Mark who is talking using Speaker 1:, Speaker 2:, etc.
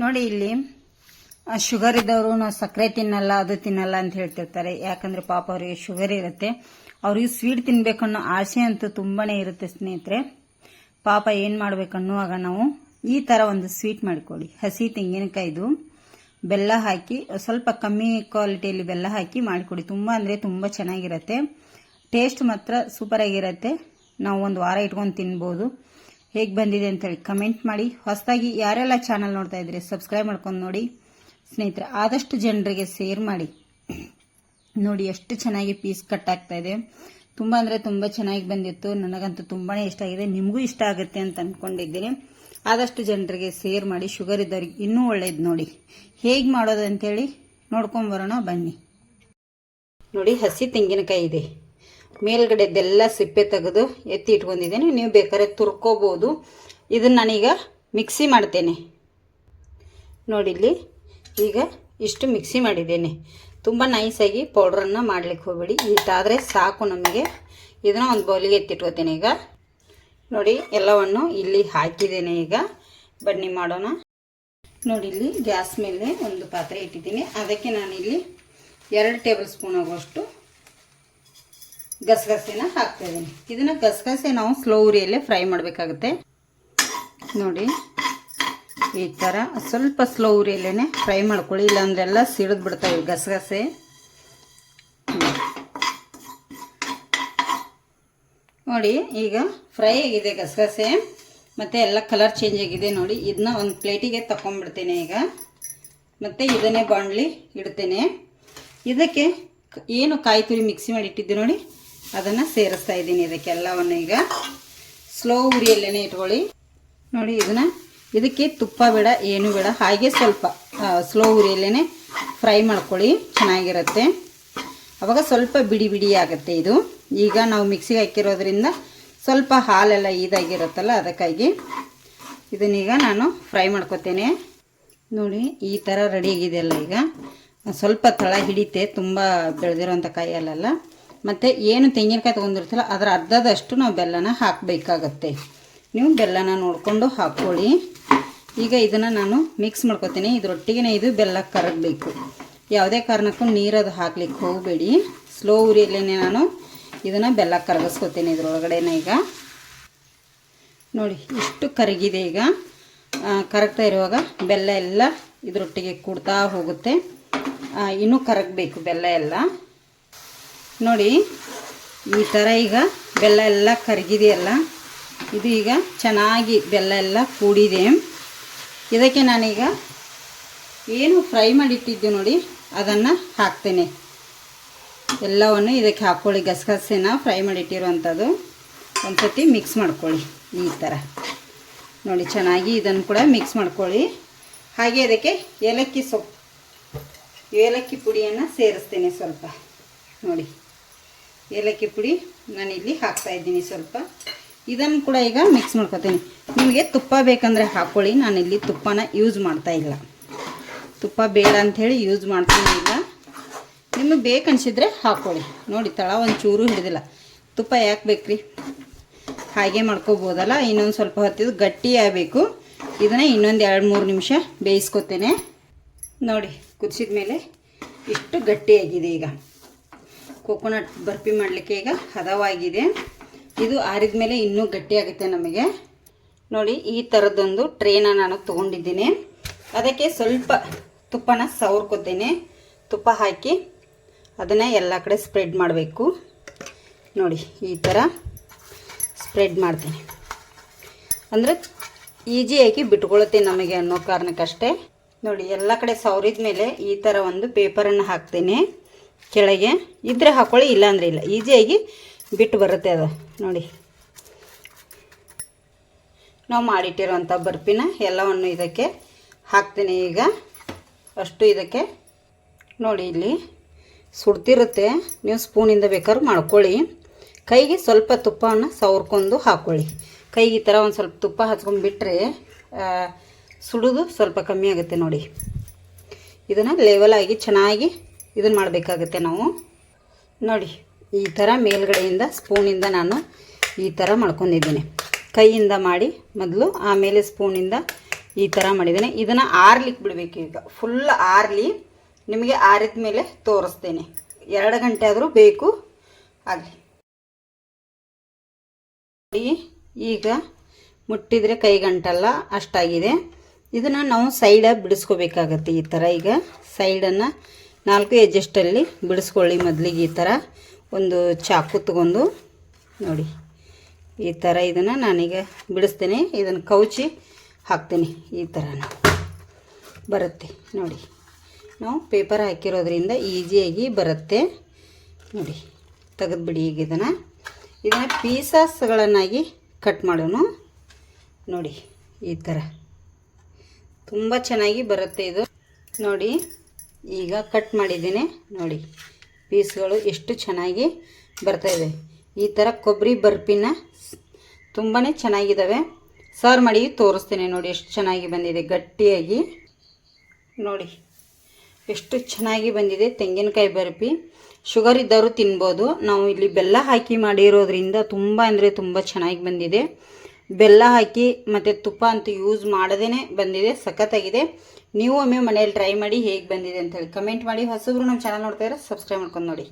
Speaker 1: ನೋಡಿ ಇಲ್ಲಿ ಶುಗರ್ ಇದ್ದವರು ನಾವು ಸಕ್ಕರೆ ತಿನ್ನಲ್ಲ, ಅದು ತಿನ್ನಲ್ಲ ಅಂತ ಹೇಳ್ತಿರ್ತಾರೆ. ಯಾಕಂದ್ರೆ ಪಾಪ ಅವರಿಗೆ ಶುಗರ್ ಇರುತ್ತೆ. ಅವ್ರಿಗೆ ಸ್ವೀಟ್ ತಿನ್ಬೇಕನ್ನೋ ಆಸೆ ಅಂತೂ ತುಂಬಾನೇ ಇರುತ್ತೆ ಸ್ನೇಹಿತರೆ. ಪಾಪ ಏನು ಮಾಡ್ಬೇಕನ್ನುವಾಗ ನಾವು ಈ ಥರ ಒಂದು ಸ್ವೀಟ್ ಮಾಡಿಕೊಡಿ ಹಸಿ ತೆಂಗಿನಕಾಯ್ದು, ಬೆಲ್ಲ ಹಾಕಿ, ಸ್ವಲ್ಪ ಕಮ್ಮಿ ಕ್ವಾಲಿಟಿಯಲ್ಲಿ ಬೆಲ್ಲ ಹಾಕಿ ಮಾಡಿಕೊಡಿ. ತುಂಬ ಅಂದರೆ ತುಂಬ ಚೆನ್ನಾಗಿರುತ್ತೆ. ಟೇಸ್ಟ್ ಮಾತ್ರ ಸೂಪರ್ ಆಗಿರುತ್ತೆ. ನಾವು ಒಂದು ವಾರ ಇಟ್ಕೊಂಡು ತಿನ್ಬೋದು. ಹೇಗೆ ಬಂದಿದೆ ಅಂತೇಳಿ ಕಮೆಂಟ್ ಮಾಡಿ. ಹೊಸದಾಗಿ ಯಾರೆಲ್ಲ ಚಾನಲ್ ನೋಡ್ತಾ ಇದ್ರೆ ಸಬ್ಸ್ಕ್ರೈಬ್ ಮಾಡ್ಕೊಂಡು ನೋಡಿ. ಸ್ನೇಹಿತರೆ, ಆದಷ್ಟು ಜನರಿಗೆ ಸೇರ್ ಮಾಡಿ. ನೋಡಿ ಎಷ್ಟು ಚೆನ್ನಾಗಿ ಪೀಸ್ ಕಟ್ ಆಗ್ತಾ ಇದೆ. ತುಂಬ ಅಂದರೆ ತುಂಬ ಚೆನ್ನಾಗಿ ಬಂದಿತ್ತು. ನನಗಂತೂ ತುಂಬಾನೇ ಇಷ್ಟ ಆಗಿದೆ. ನಿಮಗೂ ಇಷ್ಟ ಆಗುತ್ತೆ ಅಂತ ಅಂದ್ಕೊಂಡಿದ್ದೀನಿ ಆದಷ್ಟು ಜನರಿಗೆ ಸೇರ್ ಮಾಡಿ. ಶುಗರ್ ಇದ್ದವ್ರಿಗೆ ಇನ್ನೂ ಒಳ್ಳೇದು ನೋಡಿ. ಹೇಗೆ ಮಾಡೋದು ಅಂತೇಳಿ ನೋಡ್ಕೊಂಬರೋಣ ಬನ್ನಿ. ನೋಡಿ, ಹಸಿ ತೆಂಗಿನಕಾಯಿ ಇದೆ. ಮೇಲ್ಗಡೆದೆಲ್ಲ ಸಿಪ್ಪೆ ತೆಗೆದು ಎತ್ತಿ ಇಟ್ಕೊಂಡಿದ್ದೀನಿ. ನೀವು ಬೇಕಾದ್ರೆ ತುರ್ಕೋಬೋದು. ಇದನ್ನು ನಾನೀಗ ಮಿಕ್ಸಿ ಮಾಡ್ತೇನೆ. ನೋಡಿ ಇಲ್ಲಿ ಈಗ ಇಷ್ಟು ಮಿಕ್ಸಿ ಮಾಡಿದ್ದೇನೆ. ತುಂಬ ನೈಸಾಗಿ ಪೌಡ್ರನ್ನು ಮಾಡ್ಲಿಕ್ಕೆ ಹೋಗಬೇಡಿ. ಇಷ್ಟಾದರೆ ಸಾಕು ನಮಗೆ. ಇದನ್ನು ಒಂದು ಬೌಲಿಗೆ ಎತ್ತಿಟ್ಕೋತೇನೆ ಈಗ. ನೋಡಿ, ಎಲ್ಲವನ್ನು ಇಲ್ಲಿ ಹಾಕಿದ್ದೇನೆ ಈಗ. ಬನ್ನಿ ಮಾಡೋಣ. ನೋಡಿ ಇಲ್ಲಿ ಗ್ಯಾಸ್ ಮೇಲೆ ಒಂದು ಪಾತ್ರೆ ಇಟ್ಟಿದ್ದೀನಿ. ಅದಕ್ಕೆ ನಾನಿಲ್ಲಿ ಎರಡು ಟೇಬಲ್ ಸ್ಪೂನ್ ಆಗುವಷ್ಟು ಗಸಗಸೆನ ಹಾಕ್ತಾ ಇದ್ದೀನಿ ಇದನ್ನು ಗಸಗಸೆ ನಾವು ಸ್ಲೋ ಉರಿಯಲ್ಲೇ ಫ್ರೈ ಮಾಡಬೇಕಾಗುತ್ತೆ. ನೋಡಿ, ಈ ಥರ ಸ್ವಲ್ಪ ಸ್ಲೋ ಉರಿಯಲ್ಲೇ ಫ್ರೈ ಮಾಡ್ಕೊಳ್ಳಿ. ಇಲ್ಲಾಂದ್ರೆ ಎಲ್ಲ ಸಿಡಿದು ಬಿಡ್ತಾವೆ ಗಸಗಸೆ. ನೋಡಿ, ಈಗ ಫ್ರೈ ಆಗಿದೆ ಗಸಗಸೆ. ಮತ್ತು ಎಲ್ಲ ಕಲರ್ ಚೇಂಜ್ ಆಗಿದೆ ನೋಡಿ. ಇದನ್ನ ಒಂದು ಪ್ಲೇಟಿಗೆ ತಗೊಂಡ್ಬಿಡ್ತೇನೆ ಈಗ. ಮತ್ತು ಇದನ್ನೇ ಬಾಣಲಿ ಇಡ್ತೇನೆ. ಇದಕ್ಕೆ ಏನು ಕಾಯಿ ತುರಿ ಮಿಕ್ಸಿ ಮಾಡಿ ಇಟ್ಟಿದ್ದೆ ನೋಡಿ. ಅದನ್ನು ಸೇರಿಸ್ತಾ ಇದ್ದೀನಿ ಇದಕ್ಕೆಲ್ಲವನ್ನು ಈಗ. ಸ್ಲೋ ಉರಿಯಲ್ಲೇ ಇಟ್ಕೊಳ್ಳಿ. ನೋಡಿ, ಇದನ್ನ ಇದಕ್ಕೆ ತುಪ್ಪ ಬೇಡ, ಏನು ಬೇಡ, ಹಾಗೆ ಸ್ವಲ್ಪ ಸ್ಲೋ ಉರಿಯಲ್ಲೇ ಫ್ರೈ ಮಾಡ್ಕೊಳ್ಳಿ. ಚೆನ್ನಾಗಿರುತ್ತೆ. ಅವಾಗ ಸ್ವಲ್ಪ ಬಿಡಿ ಬಿಡಿ ಆಗುತ್ತೆ ಇದು. ಈಗ ನಾವು ಮಿಕ್ಸಿಗೆ ಹಾಕಿರೋದ್ರಿಂದ ಸ್ವಲ್ಪ ಹಾಲೆಲ್ಲ ಇದಾಗಿರುತ್ತಲ್ಲ, ಅದಕ್ಕಾಗಿ ಇದನ್ನೀಗ ನಾನು ಫ್ರೈ ಮಾಡ್ಕೊತೇನೆ. ನೋಡಿ, ಈ ಥರ ರೆಡಿ ಆಗಿದೆಯಲ್ಲ ಈಗ. ಸ್ವಲ್ಪ ತಳ ಹಿಡಿತೆ, ತುಂಬ ಬೆಳೆದಿರೋಂಥ ಕಾಯಲ್ಲ ಮತ್ತು ಏನು ತೆಂಗಿನಕಾಯಿ ತೊಗೊಂಡಿರ್ತಲ್ಲ ಅದರ ಅರ್ಧದಷ್ಟು ನಾವು ಬೆಲ್ಲನ ಹಾಕಬೇಕಾಗತ್ತೆ. ನೀವು ಬೆಲ್ಲನ ನೋಡಿಕೊಂಡು ಹಾಕ್ಕೊಳ್ಳಿ. ಈಗ ಇದನ್ನು ನಾನು ಮಿಕ್ಸ್ ಮಾಡ್ಕೊತೀನಿ. ಇದರೊಟ್ಟಿಗೆ ಇದು ಬೆಲ್ಲ ಕರಗಬೇಕು. ಯಾವುದೇ ಕಾರಣಕ್ಕೂ ನೀರದು ಹಾಕ್ಲಿಕ್ಕೆ ಹೋಗಬೇಡಿ. ಸ್ಲೋ ಉರಿಯಲ್ಲೇ ನಾನು ಇದನ್ನು ಬೆಲ್ಲ ಕರಗಿಸ್ಕೊತೀನಿ ಇದ್ರೊಳಗಡೆನ ಈಗ. ನೋಡಿ, ಇಷ್ಟು ಕರಗಿದೆ ಈಗ. ಕರಗ್ತಾ ಇರುವಾಗ ಬೆಲ್ಲ ಎಲ್ಲ ಇದರೊಟ್ಟಿಗೆ ಕೂಡ್ತಾ ಹೋಗುತ್ತೆ. ಇನ್ನೂ ಕರಗಬೇಕು ಬೆಲ್ಲ ಎಲ್ಲ. ನೋಡಿ, ಈ ಥರ ಈಗ ಬೆಲ್ಲ ಎಲ್ಲ ಕರಗಿದೆಯಲ್ಲ ಇದು ಈಗ ಚೆನ್ನಾಗಿ ಬೆಲ್ಲ ಎಲ್ಲ ಕೂಡಿದೆ. ಇದಕ್ಕೆ ನಾನೀಗ ಏನು ಫ್ರೈ ಮಾಡಿಟ್ಟಿದ್ದು ನೋಡಿ, ಅದನ್ನು ಹಾಕ್ತೇನೆ. ಎಲ್ಲವನ್ನು ಇದಕ್ಕೆ ಹಾಕ್ಕೊಳ್ಳಿ ಗಸಗಸೆನ ಫ್ರೈ ಮಾಡಿಟ್ಟಿರುವಂಥದ್ದು. ಒಂದು ಸತಿ ಮಿಕ್ಸ್ ಮಾಡ್ಕೊಳ್ಳಿ ಈ ಥರ ನೋಡಿ, ಚೆನ್ನಾಗಿ ಇದನ್ನು ಕೂಡ ಮಿಕ್ಸ್ ಮಾಡ್ಕೊಳ್ಳಿ. ಹಾಗೆ ಅದಕ್ಕೆ ಏಲಕ್ಕಿ ಸೊಪ್ಪು, ಏಲಕ್ಕಿ ಪುಡಿಯನ್ನು ಸೇರಿಸ್ತೇನೆ ಸ್ವಲ್ಪ. ನೋಡಿ. ಏಲಕ್ಕಿ ಪುಡಿ ನಾನಿಲ್ಲಿ ಹಾಕ್ತಾ ಇದ್ದೀನಿ ಸ್ವಲ್ಪ. ಇದನ್ನು ಕೂಡ ಈಗ ಮಿಕ್ಸ್ ಮಾಡ್ಕೊತೀನಿ. ನಿಮಗೆ ತುಪ್ಪ ಬೇಕಂದರೆ ಹಾಕ್ಕೊಳ್ಳಿ ನಾನಿಲ್ಲಿ ತುಪ್ಪನ ಯೂಸ್ ಮಾಡ್ತಾ ಇಲ್ಲ. ತುಪ್ಪ ಬೇಡ ಅಂಥೇಳಿ ಯೂಸ್ ಮಾಡ್ತೀನಿ ಇಲ್ಲ ನಿಮಗೆ ಬೇಕನ್ಸಿದ್ರೆ ಹಾಕ್ಕೊಳ್ಳಿ ನೋಡಿ, ತಳ ಒಂದು ಚೂರು ಹಿಡಿದಿಲ್ಲ. ತುಪ್ಪ ಯಾಕೆ ಬೇಕ್ರಿ? ಹಾಗೆ ಮಾಡ್ಕೋಬೋದಲ್ಲ. ಇನ್ನೊಂದು ಸ್ವಲ್ಪ ಹೊತ್ತಿದ್ದು ಗಟ್ಟಿ ಆಗಬೇಕು. ಇದನ್ನು ಇನ್ನೊಂದು ಎರಡು ಮೂರು ನಿಮಿಷ ಬೇಯಿಸ್ಕೊತೇನೆ. ನೋಡಿ ಕುದಿಸಿದ ಮೇಲೆ ಇಷ್ಟು ಗಟ್ಟಿಯಾಗಿದೆ ಈಗ. ಕೋಕೋನಟ್ ಬರ್ಫಿ ಮಾಡಲಿಕ್ಕೆ ಈಗ ಹದವಾಗಿದೆ. ಇದು ಆರಿದ ಮೇಲೆ ಇನ್ನೂ ಗಟ್ಟಿಯಾಗುತ್ತೆ ನಮಗೆ. ನೋಡಿ, ಈ ಥರದ್ದೊಂದು ಟ್ರೇನ ನಾನು ತೊಗೊಂಡಿದ್ದೀನಿ. ಅದಕ್ಕೆ ಸ್ವಲ್ಪ ತುಪ್ಪನ ಸವರ್ಕೋತೇನೆ. ತುಪ್ಪ ಹಾಕಿ ಅದನ್ನು ಎಲ್ಲ ಕಡೆ ಸ್ಪ್ರೆಡ್ ಮಾಡಬೇಕು. ನೋಡಿ, ಈ ಥರ ಸ್ಪ್ರೆಡ್ ಮಾಡ್ತೀನಿ. ಅಂದರೆ ಈಸಿಯಾಗಿ ಬಿಟ್ಕೊಳುತ್ತೆ ನಮಗೆ ಅನ್ನೋ ಕಾರಣಕ್ಕಷ್ಟೇ. ನೋಡಿ, ಎಲ್ಲ ಕಡೆ ಸವರಿದ ಮೇಲೆ ಈ ಥರ ಒಂದು ಪೇಪರನ್ನು ಹಾಕ್ತೇನೆ. ಕೆಳಗೆ. ಇದ್ರೆ ಹಾಕೊಳ್ಳಿ ಇಲ್ಲ ಅಂದರೆ ಇಲ್ಲ. ಈಸಿಯಾಗಿ ಬಿಟ್ಟು ಬರುತ್ತೆ ಅದು. ನೋಡಿ. ನಾವು ಮಾಡಿಟ್ಟಿರುವಂಥ ಬರ್ಪಿನ ಎಲ್ಲವನ್ನು ಇದಕ್ಕೆ ಹಾಕ್ತೀನಿ ಈಗ. ಅಷ್ಟು ಇದಕ್ಕೆ ನೋಡಿ ಇಲ್ಲಿ ಸುಡ್ತಿರುತ್ತೆ. ನೀವು ಸ್ಪೂನಿಂದ ಬೇಕಾದ್ರೂ ಮಾಡ್ಕೊಳ್ಳಿ. ಕೈಗೆ ಸ್ವಲ್ಪ ತುಪ್ಪವನ್ನು ಸವರ್ಕೊಂಡು ಹಾಕ್ಕೊಳ್ಳಿ ಕೈಗೆ ಈ ಥರ ಒಂದು ಸ್ವಲ್ಪ ತುಪ್ಪ ಹಚ್ಕೊಂಡ್ಬಿಟ್ರೆ ಸುಡೋದು ಸ್ವಲ್ಪ ಕಮ್ಮಿ ಆಗುತ್ತೆ ನೋಡಿ. ಇದನ್ನು ಲೆವೆಲಾಗಿ ಚೆನ್ನಾಗಿ ಇದನ್ನು ಮಾಡಬೇಕಾಗುತ್ತೆ ನಾವು. ನೋಡಿ, ಈ ಥರ ಮೇಲ್ಗಡೆಯಿಂದ ಸ್ಪೂನಿಂದ ನಾನು ಈ ಥರ ಮಾಡ್ಕೊಂಡಿದ್ದೀನಿ. ಕೈಯಿಂದ ಮಾಡಿ ಮೊದಲು, ಆಮೇಲೆ ಸ್ಪೂನಿಂದ ಈ ಥರ ಮಾಡಿದ್ದೇನೆ. ಇದನ್ನು ಆರ್ಲಿಕ್ಕೆ ಬಿಡಬೇಕು ಈಗ. ಫುಲ್ ಆರ್ಲಿ ನಿಮಗೆ ಆರಿದ ಮೇಲೆ ತೋರಿಸ್ತೇನೆ. ಎರಡು ಗಂಟೆ ಆದರೂ ಬೇಕು. ಆಗಲಿ. ಈಗ ಮುಟ್ಟಿದರೆ ಕೈ ಗಂಟಲ್ಲ, ಅಷ್ಟಾಗಿದೆ. ಇದನ್ನು ನಾವು ಸೈಡ ಬಿಡಿಸ್ಕೋಬೇಕಾಗತ್ತೆ ಈ ಥರ ಈಗ. ಸೈಡನ್ನು ನಾಲ್ಕು ಎಜ್ಜೆಸ್ಟಲ್ಲಿ ಬಿಡಿಸ್ಕೊಳ್ಳಿ ಮೊದಲಿಗೆ ಈ ಥರ. ಒಂದು ಚಾಕು ತಗೊಂಡು, ನೋಡಿ, ಈ ಥರ ಇದನ್ನು ನಾನೀಗ ಬಿಡಿಸ್ತೀನಿ. ಇದನ್ನು ಕೌಚಿ ಹಾಕ್ತೀನಿ ಈ ಥರ ಬರುತ್ತೆ, ನೋಡಿ. ನಾವು ಪೇಪರ್ ಹಾಕಿರೋದ್ರಿಂದ ಈಸಿಯಾಗಿ ಬರುತ್ತೆ. ನೋಡಿ, ತೆಗೆದುಬಿಡಿ ಈಗ ಇದನ್ನು. ಇದನ್ನು ಪೀಸಸ್ಗಳನ್ನಾಗಿ ಕಟ್ ಮಾಡೋಣ ನೋಡಿ, ಈ ಥರ. ತುಂಬ ಚೆನ್ನಾಗಿ ಬರುತ್ತೆ ಇದು. ನೋಡಿ ಈಗ ಕಟ್ ಮಾಡಿದ್ದೀನಿ. ನೋಡಿ ಪೀಸ್ಗಳು ಎಷ್ಟು ಚೆನ್ನಾಗಿ ಬರ್ತಾಯಿದೆ ಈ ಥರ ಕೊಬ್ಬರಿ ಬರ್ಪಿನ ತುಂಬಾ ಚೆನ್ನಾಗಿದ್ದಾವೆ ಸರ್ವ್ ಮಾಡಿ ತೋರಿಸ್ತೇನೆ ನೋಡಿ ಎಷ್ಟು ಚೆನ್ನಾಗಿ ಬಂದಿದೆ ಗಟ್ಟಿಯಾಗಿ. ನೋಡಿ, ಎಷ್ಟು ಚೆನ್ನಾಗಿ ಬಂದಿದೆ ತೆಂಗಿನಕಾಯಿ ಬರ್ಪಿ. ಶುಗರ್ ಇದ್ದವರು ತಿನ್ಬೋದು. ನಾವು ಇಲ್ಲಿ ಬೆಲ್ಲ ಹಾಕಿ ಮಾಡಿರೋದ್ರಿಂದ ತುಂಬ ಅಂದರೆ ತುಂಬ ಚೆನ್ನಾಗಿ ಬಂದಿದೆ. ಬೆಲ್ಲ ಹಾಕಿ ಮತ್ತು ತುಪ್ಪ ಅಂತೂ ಯೂಸ್ ಮಾಡದೇ ಬಂದಿದೆ, ಸಖತ್ತಾಗಿದೆ. ನೀವು ಒಮ್ಮೆ ಮನೆಯಲ್ಲಿ ಟ್ರೈ ಮಾಡಿ ಹೇಗೆ ಬಂದಿದೆ ಅಂತೇಳಿ ಕಮೆಂಟ್ ಮಾಡಿ, ಹೊಸಬ್ರು ನಮ್ಮ ಚಾನಲ್ ನೋಡ್ತಾ ಇದ್ರೆ ಸಬ್ಸ್ಕ್ರೈಬ್ ಮಾಡ್ಕೊಂಡು ನೋಡಿ.